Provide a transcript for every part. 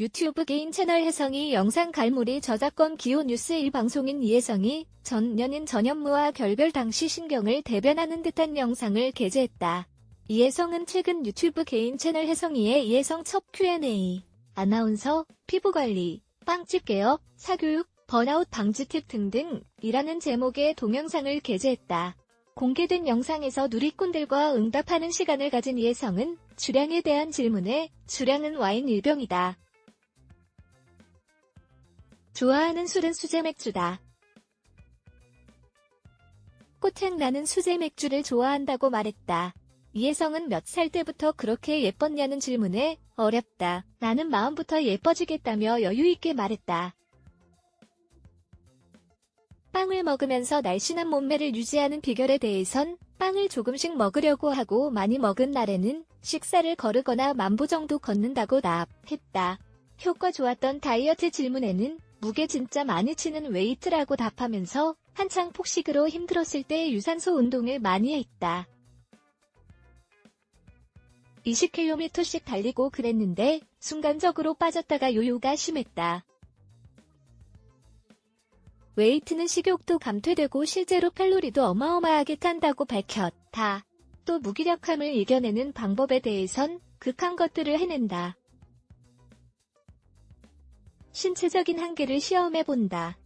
유튜브 개인 채널 혜성이 영상 갈무리 저작권 기호 뉴스 1 방송인 이혜성이 전 연인 전현무와 결별 당시 신경을 대변하는 듯한 영상을 게재했다. 이혜성은 최근 유튜브 개인 채널 혜성이의 이혜성 첫 Q&A, 아나운서, 피부관리, 빵집 개업, 사교육, 번아웃 방지 팁 등등 이라는 제목의 동영상을 게재했다. 공개된 영상에서 누리꾼들과 응답하는 시간을 가진 이혜성은 주량에 대한 질문에 주량은 와인 일병이다. 좋아하는 술은 수제 맥주다. 꽃향 나는 수제 맥주를 좋아한다고 말했다. 이혜성은 몇 살 때부터 그렇게 예뻤냐는 질문에 어렵다. 나는 마음부터 예뻐지겠다며 여유있게 말했다. 빵을 먹으면서 날씬한 몸매를 유지하는 비결에 대해선 빵을 조금씩 먹으려고 하고 많이 먹은 날에는 식사를 거르거나 만보 정도 걷는다고 답했다. 효과 좋았던 다이어트 질문에는 무게 진짜 많이 치는 웨이트라고 답하면서 한창 폭식으로 힘들었을 때 유산소 운동을 많이 했다. 20km씩 달리고 그랬는데 순간적으로 빠졌다가 요요가 심했다. 웨이트는 식욕도 감퇴되고 실제로 칼로리도 어마어마하게 탄다고 밝혔다. 또 무기력함을 이겨내는 방법에 대해선 극한 것들을 해낸다. 신체적인 한계를 시험해 본다.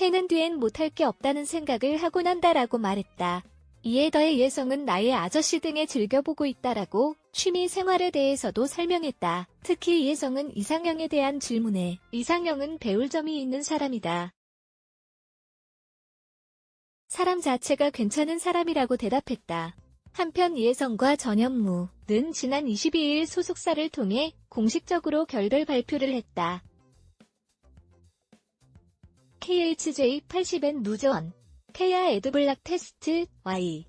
해는 뒤엔 못할 게 없다는 생각을 하고 난다라고 말했다. 이에 더해 예성은 나의 아저씨 등에 즐겨보고 있다라고 취미 생활에 대해서도 설명했다. 특히 예성은 이상형에 대한 질문에 이상형은 배울 점이 있는 사람이다. 사람 자체가 괜찮은 사람이라고 대답했다. 한편 이혜성과 전현무는 지난 22일 소속사를 통해 공식적으로 결별 발표를 했다. KHJ80N 무전, 케야 에드블락 테스트, Y